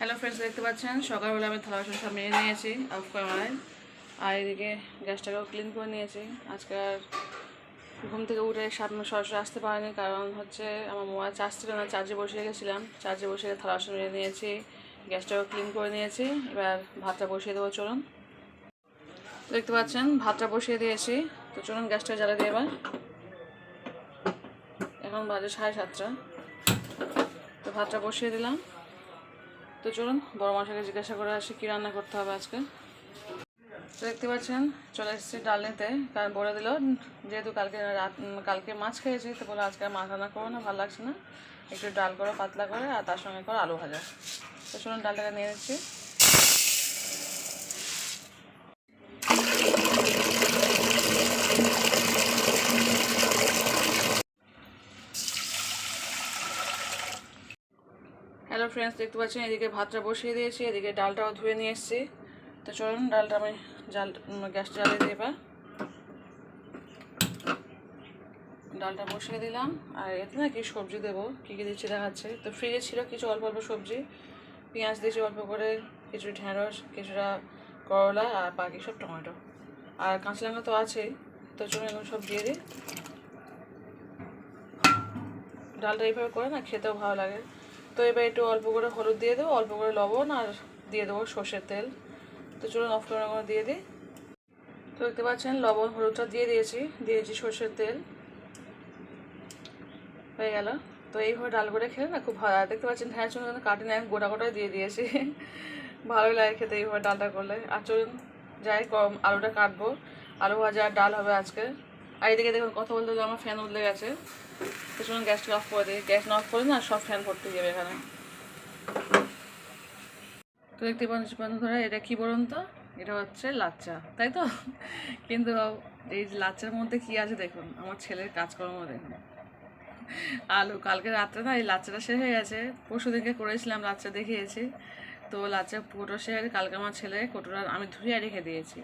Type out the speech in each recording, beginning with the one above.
Hello friends দেখতে পাচ্ছেন? সকালবেলা আমি থালা বাসন সব মেরে নিয়েছি অফ ক্যামেরায় আর এদিকে গ্যাসটাকেও ক্লিন করে নিয়েছি। আজকে আর ঘুম থেকে উঠে সামনে সরাসরি আসতে পারিনি, কারণ হচ্ছে আমার মোবাইল চার্জ ছিল না চার্জে বসিয়ে গেছিলাম চার্জে বসিয়ে থালা বাসন মেরে নিয়েছি, গ্যাসটাকেও ক্লিন করে নিয়েছি। এবার ভাতটা বসিয়ে দেবো, চলুন। দেখতে পাচ্ছেন, ভাতটা বসিয়ে দিয়েছি। তো চলুন গ্যাসটা জ্বালা দিয়ে এবার। এখন বাজে সাড়ে সাতটা। তো ভাতটা বসিয়ে দিলাম। তো চলুন, বড় মশাকে জিজ্ঞাসা করে আসি কী রান্না করতে হবে আজকে। তো দেখতে পাচ্ছেন, চলে এসেছি ডাল নিতে কারণ বলে দিল, যেহেতু কালকে রাত কালকে মাছ খেয়েছি, তো বলে আজকে মাছ রান্না করব না, ভালো লাগছে না। একটু ডাল করো, পাতলা করে, আর তার সঙ্গে করো আলু ভাজা। তো চলুন, ডালটাকে নিয়ে নিচ্ছি। হ্যালো ফ্রেন্ডস দেখতে পাচ্ছেন, এদিকে ভাতটা বসিয়ে দিয়েছি, এদিকে ডালটাও ধুয়ে নিয়ে এসেছি। তো চলুন, ডালটা আমি জাল গ্যাসটা জ্বালিয়ে দিয়ে এবার। ডালটা বসিয়ে দিলাম, আর এতে না কি সবজি দেবো, কী কী দিচ্ছি দেখাচ্ছে। তো ফ্রিজে ছিল কিছু অল্প অল্প সবজি, পেঁয়াজ দিয়েছি অল্প করে কিছু ঢেঁড়স, কিছুটা করলা, আর বাকি সব টমেটো। আর কাঁচা লঙ্কা তো আছেই, তো চলুন এগুলো সব দিয়ে দিই। ডালটা এইভাবে করে না খেতেও ভালো লাগে। তো এবার একটু অল্প করে হলুদ দিয়ে দেবো, অল্প করে লবণ আর দিয়ে দেবো সর্ষের তেল। তো চলুন অফ করে করে দিয়ে দিই। তো দেখতে পাচ্ছেন, লবণ, হলুদটা দিয়ে দিয়েছি দিয়েছি সর্ষের তেল। হয়ে গেল। তো এইভাবে ডাল করে খেলে না খুব ভালো দেখতে পাচ্ছেন ঢ্যাঁড়স কিন্তু কাটি না গোটা গোটা দিয়ে দিয়েছি। ভালোই লাগে খেতে এইভাবে ডালটা করলে। আর চলুন যাই কম আলুটা কাটবো। আলু ভাজা আর ডাল হবে আজকে। আর এদিকে দেখুন, কথা বলতে বলতে আমার ফ্যান উঠলে গেছে। তো চলুন গ্যাসটা অফ করে দিই। গ্যাস না অফ করে না, সব ফ্যান ভর্তি যাবে এখানে। তো দেখতে বন্ধুরা এটা কি বলুন তো? এটা হচ্ছে লাচ্চা, তাই তো? কিন্তু এই লাচ্চার মধ্যে কি আছে দেখুন, আমার ছেলের কাজকর্ম দেখুন। আলু, কালকে রাত্রে না এই লাচ্চাটা শেষ হয়ে গেছে। পরশু দিনকে করেছিলাম লাচ্চা দেখিয়েছি। তো লাচ্চা পুরো শেষ হয়ে গেছে। কালকে আমার ছেলে কোটোটা আমি ধুয়ে রেখে দিয়েছি।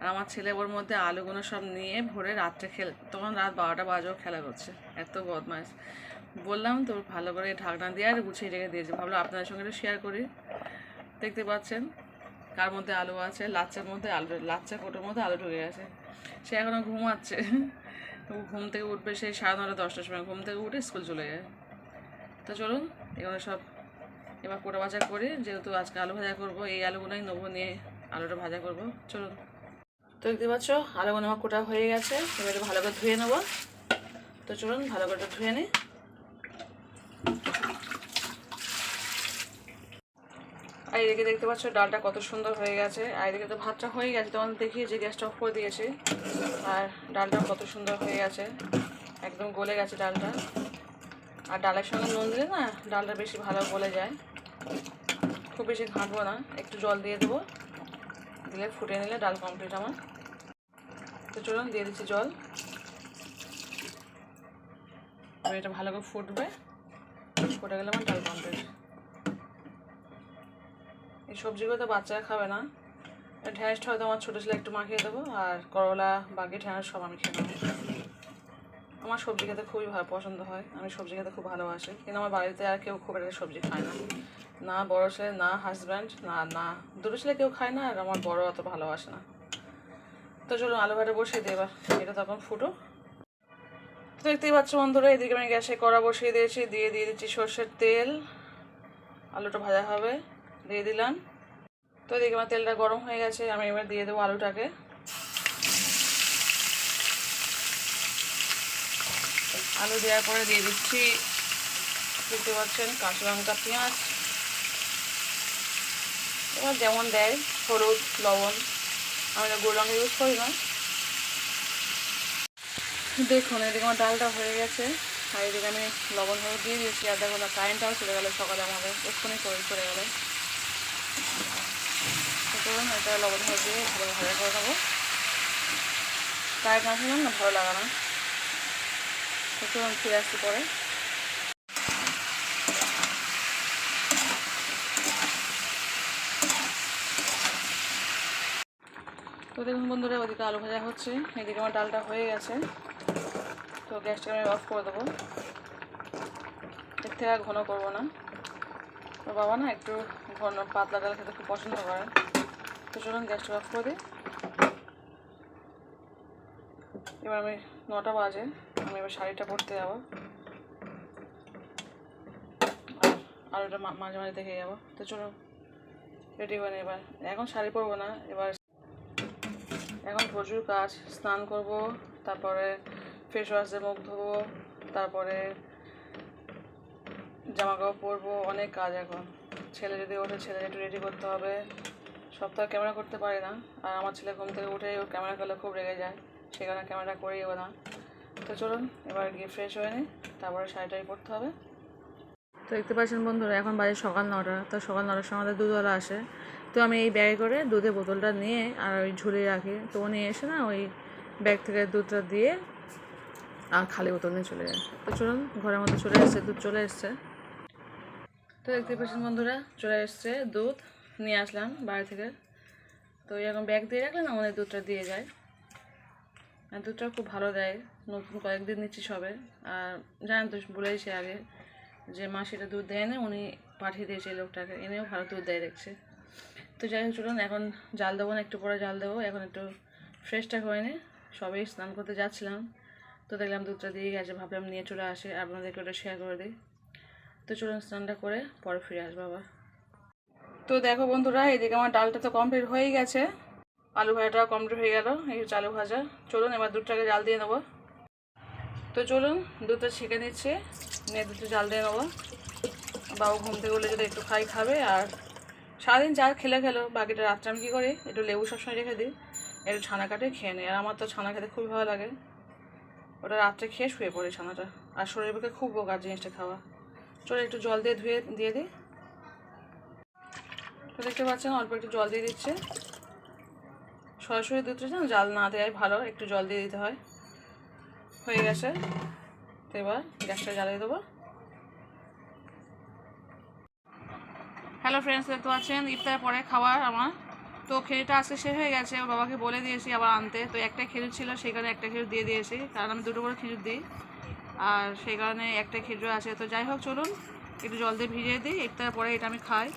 আর আমার ছেলে ওর মধ্যে আলুগুলো সব নিয়ে ভোরে রাত্রে খেল, তখন রাত বারোটা বাজেও খেলা করছে। এত বদমাইশ। বললাম তো ভালো করে ঢাকনা দিয়ে আর গুছিয়ে রেখে দিয়েছি। ভাবলাম আপনাদের সঙ্গে একটু শেয়ার করি। দেখতে পাচ্ছেন কার মধ্যে আলু আছে? লাচ্চার মধ্যে আলু, লাচ্চা কোটোর মধ্যে আলু ঢুকে গেছে। সে এখনও ঘুমাচ্ছে। ঘুম থেকে উঠবে সেই সাড়ে নটা দশটার সময়। ঘুম থেকে উঠে স্কুল চলে যায়। তো চলুন এখানে সব এবার কোটা ভাজা করি, যেহেতু আজকে আলু ভাজা করব, এই আলুগুলোই নেব, নিয়ে আলুটা ভাজা করব। চলুন। তো দেখতে পাচ্ছ, আলুগুলো আমার কোটা হয়ে গেছে, এবার ভালো করে ধুয়ে নেব। তো চলুন, ভালো করে ধুয়ে নিই আর এদিকে দেখতে পাচ্ছ, ডালটা কত সুন্দর হয়ে গেছে। আর এদিকে তো ভাতটা হয়ে গেছে তখন দেখি যে গ্যাসটা অফ করে দিয়েছি। আর ডালটা কত সুন্দর হয়ে গেছে। একদম গলে গেছে ডালটা। আর ডালের সঙ্গে নুন দিলে না ডালটা বেশি ভালো গলে যায়। খুব বেশি ঘাঁটবো না, একটু জল দিয়ে দেবো। দিলে ফুটে নিলে ডাল কমপ্লিট আমার। তো চলুন, দিয়ে দিচ্ছি জল। এটা ভালো করে ফুটবে। ফুটে গেলে আমার ডাল কমপ্লিট এই সবজিগুলো তো বাচ্চারা খাবে না। ঢ্যাঁড়সটা হয়তো আমার ছোটো ছেলে একটু মাখিয়ে দেবো, আর করলা, বাকি ঢ্যাঁড়স সব আমি খেয়ে নেব। আমার সবজি খেতে খুবই ভালো পছন্দ হয়। আমি সবজি খেতে খুব ভালোবাসি। কিন্তু আমার বাড়িতে আর কেউ খুব একটা সবজি খায় না। না বড় ছেলে, না হাজব্যান্ড না না। দুটো ছেলে কেউ খায় না, আর আমার বড় অত ভালোবাসে না। তো চলো আলু ভাটা বসিয়ে দিই এবার। এটা তখন ফুটো। তো দেখতেই পাচ্ছ বন্ধুরা, এদিকে আমি গ্যাসে কড়া বসিয়ে দিয়েছি। দিয়ে দিয়ে দিচ্ছি সর্ষের তেল। আলুটা ভাজা হবে। দিয়ে দিলাম। তো এদিকে আমার তেলটা গরম হয়ে গেছে। আমি এবার দিয়ে দেবো আলুটাকে। আলু দেওয়ার পরে দিয়ে দিচ্ছি দেখতে পাচ্ছেন কাঁচা লঙ্কা, পেঁয়াজ। এবার যেমন দেয়, হলুদ, লবণ। আমি গুঁড়ো লঙ্কা ইউজ করি না। দেখুন, এদিকে আমার ডালটা হয়ে গেছে। আর এদিকে আমি লবণ, হলুদ দিয়ে দিয়েছি। আর দেখো না কারেন্টটাও চলে গেলো সকালে আমাদের। এক্ষুনি করে চলে গেলো। এটা লবণ, হলুদ দিয়ে ভালো ভাজা করে দেবো কারেন্ট না থাকলে না, ভালো চলুন ফিরে আসছি পরে। তো দেখুন বন্ধুরা, ওদিকে আলু ভাজা হচ্ছে। এদিকে আমার ডালটা হয়ে গেছে। তো গ্যাসটা আমি অফ করে দেবো। এর থেকে আর ঘন করব না। তো বাবা না একটু ঘন পাতলা ডাল খেতে খুব পছন্দ করে। তো চলুন গ্যাসটা অফ করে দিই। এবার আমি নটা বাজে। আমি এবার শাড়িটা পরতে যাব। আর ওটা মাঝে মাঝে দেখে যাব। তো চলো রেডি হয়ে নি এবার। এখন শাড়ি পরবো না, এবার এখন প্রচুর কাজ। স্নান করব, তারপরে ফেস ওয়াশ দিয়ে মুখ ধোবো, তারপরে জামা কাপড় পরবো, অনেক কাজ এখন। ছেলে যদি ওঠে ছেলে একটু রেডি করতে হবে। আর ক্যামেরা করতে পারি না। আর আমার ছেলে ঘুম থেকে উঠে ওর ক্যামেরা করলে খুব রেগে যায়। সেই কারণে ক্যামেরা করিও না। তো চলুন, এবার গিয়ে ফ্রেশ হয়ে নিই তারপরে শাড়িটাই পরতে হবে। তো দেখতে পাচ্ছেন বন্ধুরা, এখন বাজে সকাল নটা, তো সকাল নটার সময় আমাদের দুধওয়ালা আসে। তো আমি এই ব্যাগে করে দুধের বোতলটা নিয়ে আর ওই ঝুলিয়ে রাখি। তো উনি এসে না ওই ব্যাগ থেকে দুধটা দিয়ে আর খালি বোতল নিয়ে চলে যায়। তো চলুন, ঘরের মধ্যে চলে এসছে, দুধ চলে এসছে। তো দেখতে পাচ্ছেন বন্ধুরা, চলে এসছে দুধ, নিয়ে আসলাম বাড়ি থেকে। তো এরকম ব্যাগ দিয়ে রাখলে না ওদের দুধটা দিয়ে যায়। দুধটা খুব ভালো দেয়। নতুন কয়েকদিন নিচ্ছি সবে। আর জানেন তো বলেইছে আগে যে মাসিটা দুধ দেয় না, উনি পাঠিয়ে দিয়েছে লোকটাকে। এনেও ভালো দুধ দেয় দেখছে। তো যাই হোক, চলুন, এখন জাল দেবো না, একটু পরে জাল দেবো। এখন একটু ফ্রেশটা হয়ে নি সবাই স্নান করতে যাচ্ছিলাম। তো দেখলাম দুধটা দিয়ে গেছে, ভাবলাম নিয়ে চলে আসে আপনাদেরকে ওটা শেয়ার করে দিই। তো চলুন স্নানটা করে পরে ফিরে আসব আবার। তো দেখো বন্ধুরা, এদিকে আমার ডালটা তো কমপ্লিট হয়েই গেছে। আলু ভাজাটাও কমপ্লিট হয়ে গেল, এই আলু ভাজা। চলুন, এবার দুধটাকে জাল দিয়ে নেব। তো চলুন, দুধটা ছেঁকে নিচ্ছে, নিয়ে দুধটা জাল দিয়ে নেব। বাবু ঘুম থেকে উঠলে যদি একটু খাই, খাবে। আর সারাদিন যা খেলে খেলো, বাকিটা রাত্রে আমি কী করি? একটু লেবু সবসময় রেখে দিই, একটু ছানা কাটে খেয়ে নিই। আর আমার তো ছানা খেতে খুবই ভালো লাগে। ওটা রাত্রে খেয়ে শুয়ে পড়ে ছানাটা। আর শরীরের পক্ষে খুব বোকার জিনিসটা খাওয়া। চলো একটু জল দিয়ে ধুয়ে, দিয়ে দিই। তো দেখতে পাচ্ছেন, অল্প একটু জল দিয়ে দিচ্ছে। সরাসরি দুধটা যেন জাল না দেয় ভালো, একটু জল দিয়ে দিতে হয়। হয়ে গেছে। এবার গ্যাসটা জ্বালিয়ে দেবো। হ্যালো ফ্রেন্ডস দেখতে পাচ্ছেন ইফতারের পরে খাবার আমার। তো খেজুরটা আজকে শেষ হয়ে গেছে, ওর বাবাকে বলে দিয়েছি আবার আনতে। তো একটা খেজুর ছিল, সেই কারণে একটা খেজুর দিয়ে দিয়েছি। কারণ আমি দুটো করে খেজুর দিই, আর সেই কারণে একটা খেজুর আছে। তো যাই হোক, চলুন, একটু জল দিয়ে ভিজিয়ে দিই। ইফতারের পরে এটা আমি খাই।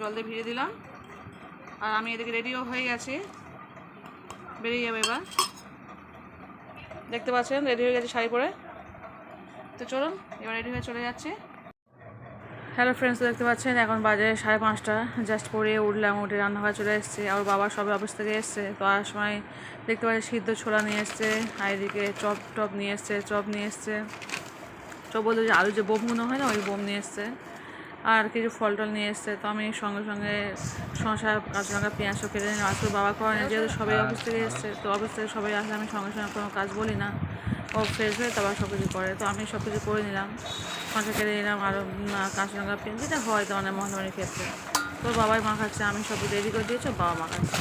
জল দিয়ে ভিজিয়ে দিলাম। আর আমি এদিকে রেডিও হয়ে গেছি। বেরিয়ে যাবে এবার। দেখতে পাচ্ছেন রেডি হয়ে গেছে শাড়ি পরে। তো চলুন, এবার রেডি হয়ে চলে যাচ্ছি। হ্যালো ফ্রেন্ডস দেখতে পাচ্ছেন, এখন বাজে সাড়ে পাঁচটা। জাস্ট পরে উঠলাম, উঠে রান্নাঘরে চলে এসেছে। আর বাবা সবে অফিস থেকে এসছে, তো আর সময় দেখতে পাচ্ছি সিদ্ধ ছোলা নিয়ে এসছে, আর এদিকে চপ টপ নিয়ে এসছে, চপ নিয়ে এসছে। চপ বলতে যে আলু যে বোমগুলো হয় না, ওই বোম নিয়ে এসছে। আর কিছু ফল টল নিয়ে এসছে। তো আমি সঙ্গে সঙ্গে শশা কাঁচা লঙ্কা, পেঁয়াজ সব কেটে নিলাম। আজকে বাবা করে না যেহেতু সবাই অফিস থেকে এসছে, তো অফিস থেকে সবাই আসলে আমি সঙ্গে সঙ্গে কোনো কাজ বলি না। ও ফ্রেশ হয়ে তারপর সব কিছু করে। তো আমি সব কিছু করে নিলাম শশা কেটে নিলাম আরও কাঁচা লঙ্কা, পেঁয়াজ, যেটা হয় তো অনেক মহামারীর ক্ষেত্রে। তো বাবাই মাখাচ্ছে, আমি সব রেডি করে দিয়েছি বাবা মাখাচ্ছে।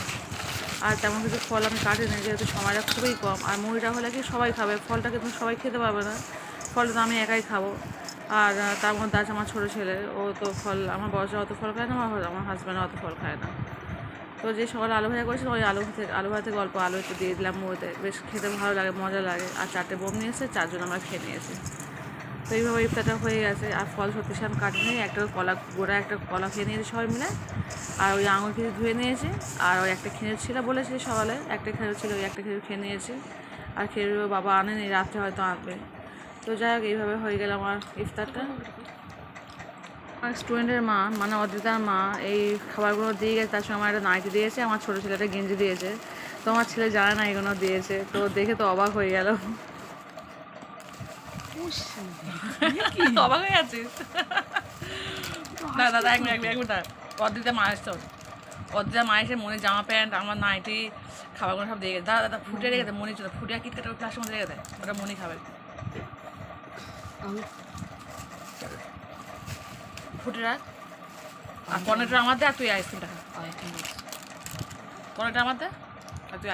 আর তেমন কিছু ফল আমি কাটিনি, যেহেতু সময়টা খুবই কম। আর মুড়িটা হলে কি সবাই খাবে? ফলটা কিন্তু সবাই খেতে পারবে না। ফলটা তো আমি একাই খাব। আর তার মধ্যে আছে আমার ছোটো ছেলে, ও তো ফল, আমার বয়সে অত ফল খায় না, আমার আমার হাজব্যান্ড অত ফল খায় না। তো যে সকালে আলু ভাজা করেছিল ওই আলু থেকে আলু ভাজা অল্প আলু একটু দিয়ে দিলাম মুড়িতে। বেশ খেতে ভালো লাগে, মজা লাগে। আর চারটে বোম নিয়েছে, চারজন আমরা খেয়ে নিয়েছি। তো এইভাবে ইফতারটা হয়ে গেছে। আর ফল সত্যি সে আমি কাটিনি, একটা কলা গোড়া একটা কলা খেয়ে নিয়েছি সবাই মিলে। আর ওই আঙুল কিছু ধুয়ে নিয়েছি। আর ওই একটা খেজুর ছিল বলেছি সকালে, একটা খেজুর ছিল, ওই একটা খেজুর খেয়ে নিয়েছি। আর খেজুর বাবা আনেনি, রাত্রে হয়তো আনবে। তো যাই হোক এইভাবে হয়ে গেল আমার ইফতারটা। আমার স্টুডেন্টের মা মানে অদ্রিতার মা এই খাবারগুলো দিয়ে গেছে তার সঙ্গে আমার একটা নাইটি দিয়েছে আমার ছোটো ছেলেটা গেঞ্জি দিয়েছে। তো আমার ছেলে জানে না এগুলো দিয়েছে তো দেখে তো অবাক হয়ে গেল। অবাক হয়ে আছিস। না দাদা এক মিনিট এক মিনিট, অদ্রিতা মা এসছে। অদ্রিতা মা এসে মনে জামা প্যান্ট আমার নাইটি খাবারগুলো সব দিয়ে গেছে। দাদা দাদা ফুটে রেখে দেয় মনে ছিল ফুটে কিট কাটা ক্লাসের মধ্যে রেখে দেয় ওটা মনে খাবে। আর পনেরোটা আমার দে আর তুই আইসক্রিমটা খা আমার দে তুই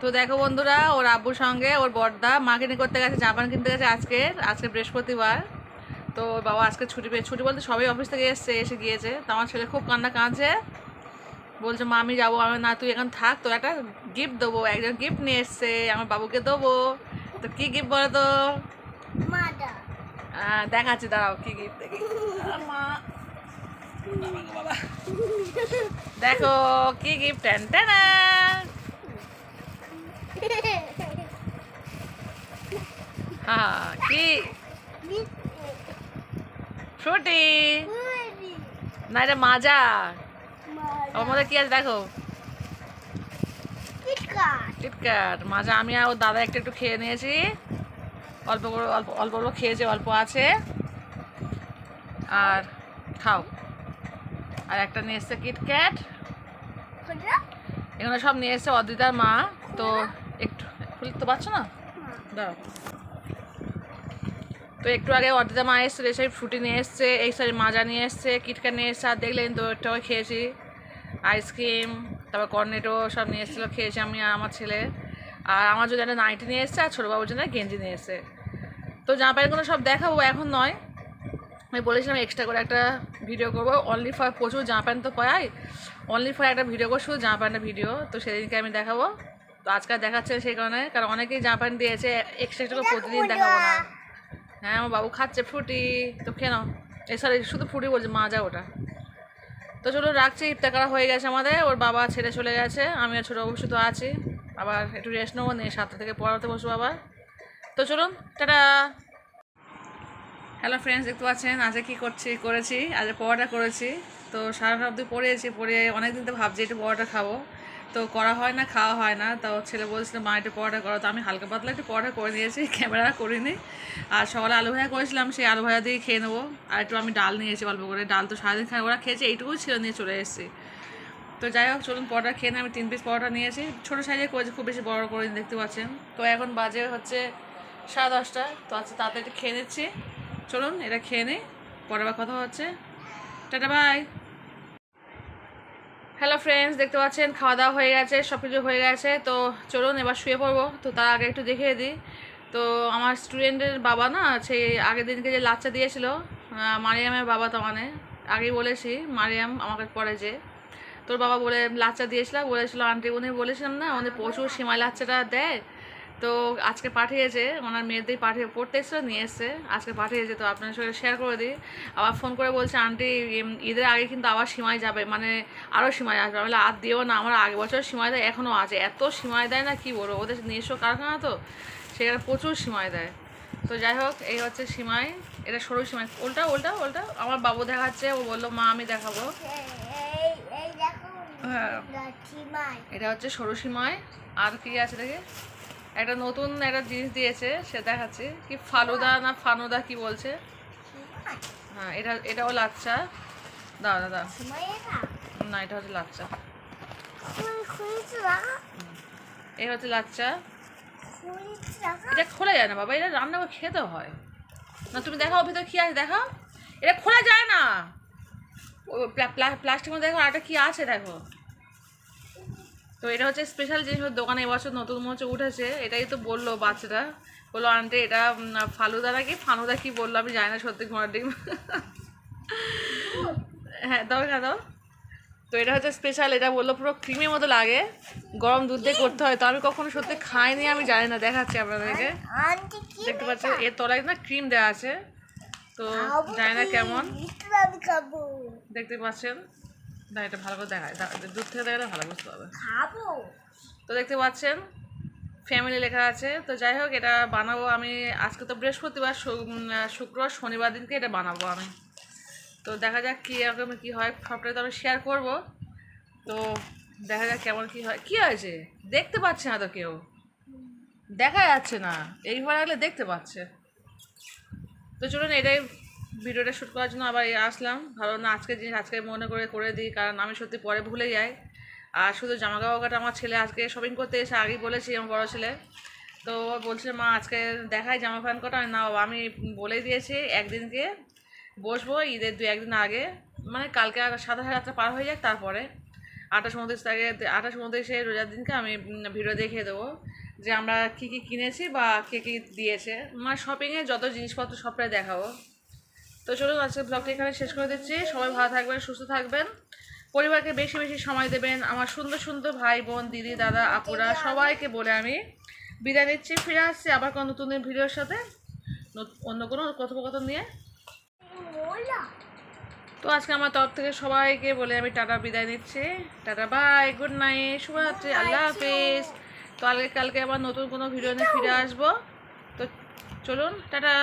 তো দেখো বন্ধুরা, ওর আব্বুর সঙ্গে ওর বর্দা মার্কেটিং করতে গেছে জাপান কিনতে গেছে আজকে আজকে বৃহস্পতিবার। তো বাবা আজকে ছুটি পেয়ে, ছুটি বলতে সবাই অফিস থেকে এসছে, এসে গিয়েছে। তো আমার ছেলে খুব কান্না কাঁদছে। বলছে, মা, আমি যাব। আমি না, তুই এখন থাক তো একটা গিফট দেবো একজন গিফট নিয়ে এসছে আমার বাবুকে দেবো। তো কি গিফট বলো তো? দেখাচ্ছি দাঁড়াও কি গিফট দেখি। মা। দেখো কি গিফট টেন টেন হ্যাঁ কি? ফ্রুটি। না এটা মাজা। ওর মধ্যে কি আছে? দেখো। কিটক্যাট মাজা আমি আর ওর দাদা একটু একটু খেয়ে নিয়েছি। অল্প করে অল্প অল্প অল্প খেয়েছে অল্প আছে। আর খাও। আর একটা নিয়ে এসছে কিটক্যাট এখানে সব নিয়ে এসছে অদ্রিতার মা। তো একটু খুলতে পারছ না? দাও তো একটু আগে অর্ধিতা মা এসছে এসে ফ্রুটি নিয়ে এসছে এই সরি মাজা নিয়ে এসছে কিটক্যাট নিয়ে এসছে আর দেখলেন তো একটাও খেয়েছি। আইসক্রিম তারপর কর্নেটো সব নিয়ে এসেছিল খেয়েছি আমি আর আমার ছেলে। আর আমার জন্য একটা নাইটি নিয়ে এসছে আর ছোটোবাবুর জন্য গেঞ্জি নিয়ে এসছে। তো জামা প্যান্টগুলো সব দেখাবো এখন নয়। আমি বলেছিলাম এক্সট্রা করে একটা ভিডিও করব। অনলি ফর প্রচুর জামা প্যান্ট তো পাই অনলি ফর একটা ভিডিও করব শুধু জামা প্যান্টের ভিডিও তো সেদিনকে আমি দেখাবো। তো আজকাল দেখাচ্ছে সেই কারণে কারণ অনেকেই জামা প্যান্ট দিয়েছে এক্সট্রা এক্সট্রা করে প্রতিদিন দেখাবো না। হ্যাঁ আমার বাবু খাচ্ছে ফ্রুটি তো নাও। এ সরি শুধু ফ্রুটি বলছে মাজা ওটা। তো চলো রাখছি ইফতার করা হয়ে গেছে আমাদের, ওর বাবা ছেড়ে চলে গেছে আমি আর ছোটো অবশ্যই তো আছি, আবার একটু রেস্ট নেব, নিয়ে সাতটা থেকে পড়াতে বসবো আবার। তো চলুন, টাটা! হ্যালো ফ্রেন্ডস দেখতে পাচ্ছেন, আজকে কী করছি, করেছি আজ পরোটা করেছি, তো সারা সারাটা অবধি পড়েছি পড়ে অনেক দিন তো ভাবছি একটু পরোটা খাব। তো করা হয় না, খাওয়া হয় না। তো ছেলে বলছিল, মা, একটু পরোটা করো। তো আমি হালকা পাতলা একটু পরোটা করে নিয়েছি, ক্যামেরা করিনি। আর সকালে আলু ভাজা করেছিলাম, সেই আলু ভাজা দিয়ে খেয়ে নেব। আর একটু আমি ডাল নিয়েছি অল্প করে। ডাল তো সারাদিন খাই ওরা খেয়েছে, এইটুকুই ছিল, নিয়ে চলে এসেছি। তো যাই হোক, চলুন পরোটা খেয়ে। আমি তিন পিস পরোটা নিয়েছি। ছোটো সাইজে করেছি, খুব বেশি বড় করে দেখতে পাচ্ছেন। তো এখন বাজে হচ্ছে সাড়ে দশটা। তো আচ্ছা তাড়াতাড়ি খেয়ে নিচ্ছি। চলুন, এটা খেয়ে নিই পরে কথা হচ্ছে। Tata, by. হ্যালো ফ্রেন্ডস দেখতে পাচ্ছেন, খাওয়া দাওয়া হয়ে গেছে সব কিছু হয়ে গেছে। তো চলুন, এবার শুয়ে পড়ব। তো তার আগে একটু দেখিয়ে দিই। তো আমার স্টুডেন্টের বাবা না সেই আগের দিনকে যে লাচ্চা দিয়েছিল মারিয়ামের বাবা তো মানে আগেই বলেছি, মারিয়াম আমাকে পরে যে। তোর বাবা বলে লাচ্চা দিয়েছিল, বলেছিল আন্টি উনি বলেছিলাম না উনি প্রচুর সীমায় লাচ্চাটা দেয়। তো আজকে পাঠিয়েছে ওনার মেয়েদের পাঠিয়ে পড়তে এসেছিল নিয়ে এসছে। আজকে পাঠিয়েছে তো আপনার সঙ্গে শেয়ার করে দিই। আবার ফোন করে বলছে আন্টি ঈদের আগে কিন্তু আবার সীমায় যাবে। মানে আরও সীমায় আসবে। আমি আর দিও না আমার আগে বছর সীমায় দেয় এখনও আছে। এত সীমায় দেয় না কি বলব? ওদের নিজস্ব কারখানা তো সেখানে প্রচুর সীমায় দেয়। তো যাই হোক এই হচ্ছে সীমায় এটা সরু সীমায় উল্টা উল্টা উল্টা। আমার বাবু দেখাচ্ছে ও বলল মা আমি দেখাবো। হ্যাঁ। এটা হচ্ছে সরু সীমায় আর কি আছে দেখে? একটা নতুন একটা জিনিস দিয়েছে সে দেখাচ্ছি। কি ফালুদা না ফানুদা কি বলছে? হ্যাঁ এটা এটাও লাচ্চা। দাও দাদা না, এটা হচ্ছে লাচ্চা। এই হচ্ছে লাচ্চা। এটা খোলা যায় না বাবা, এটা রান্না করে খেতে হয়। না, তুমি দেখাও, ভিতরে কি আছে দেখাও। এটা খোলা যায় না। প্লাস্টিক মধ্যে দেখো আরেকটা কি আছে, দেখো। তো এটা হচ্ছে স্পেশাল জিনিস দোকানে এবছর নতুন মঞ্চে উঠেছে এটাই তো বলল বাচ্চাটা। বলল আন্টি এটা ফালুদা নাকি? ফানুদা কি বলল? আমি জানি না সত্যি ঘোড়ার ডিম। হ্যাঁ দাও হ্যাঁ দাও। তো এটা হচ্ছে স্পেশাল এটা বলল পুরো ক্রিমের মতো লাগে। গরম দুধ দিয়ে করতে হয় তো আমি কখনো সত্যি খাইনি আমি জানি না দেখাচ্ছি আপনাদেরকে। দেখতে পাচ্ছেন এর তলায় না ক্রিম দেওয়া আছে। তো জানি না কেমন। দেখতে পাচ্ছেন। না এটা ভালো করে দেখায় দূর থেকে দেখালে ভালো বুঝতে হবে খাব। তো দেখতে পাচ্ছেন ফ্যামিলি লেখা আছে। তো যাই হোক এটা বানাবো আমি আজকে তো বৃহস্পতিবার শুক্রবার শনিবার দিনকে এটা বানাবো আমি। তো দেখা যাক কী এরকম কী হয় সবটাই তো আমি শেয়ার করব। তো দেখা যাক কেমন কী হয়। কী হয়েছে? দেখতে পাচ্ছে না তো কেউ। দেখা যাচ্ছে না। এইবার আগলে দেখতে পাচ্ছে। তো চলুন এটাই ভিডিওটা শ্যুট করার জন্য আবার আসলাম। ভালো না আজকে জিনিস আজকে মনে করে করে দিই, কারণ আমি সত্যি পরে ভুলে যাই। আর শুধু জামা কাপড় আমার ছেলে আজকে শপিং করতে এসে আগেই বলেছি আমার বড়ো ছেলে। তো বলছে, মা, আজকে দেখাই জামা প্যান্ট কটা না, বাবা, আমি বলে দিয়েছি একদিনকে। বসবো ঈদের দু একদিন আগে। মানে কালকে সাতাশ রাতটা পার হয়ে যাক তারপরে। আঠাশ উনত্রিশ তারিখে, আঠাশ উনত্রিশে রোজার দিনকে আমি ভিডিও দেখিয়ে দেবো যে আমরা কী কী কিনেছি বা কে কী দিয়েছে। মানে শপিংয়ে যত জিনিসপত্র সবটাই দেখাবো। তো চলুন আজকে ব্লগটা এখানে শেষ করে দিচ্ছি। সবাই ভালো থাকবেন সুস্থ থাকবেন। পরিবারকে বেশি বেশি সময় দেবেন। আমার সুন্দর সুন্দর ভাই বোন দিদি দাদা আপুরা সবাইকে বলে আমি বিদায় নিচ্ছি। ফিরে আসছি আবার কোনো নতুন ভিডিওর সাথে। অন্য কোনো কথোপকথন নিয়ে। তো আজকে আমার তরফ থেকে সবাইকে বলে আমি টাটা বিদায় নিচ্ছি। টাটা বাই গুড নাইট শুভরাত্রি আল্লাহ হাফিজ। তো কালকে কালকে আবার নতুন কোনো ভিডিও নিয়ে ফিরে আসব। তো চলুন টাটা।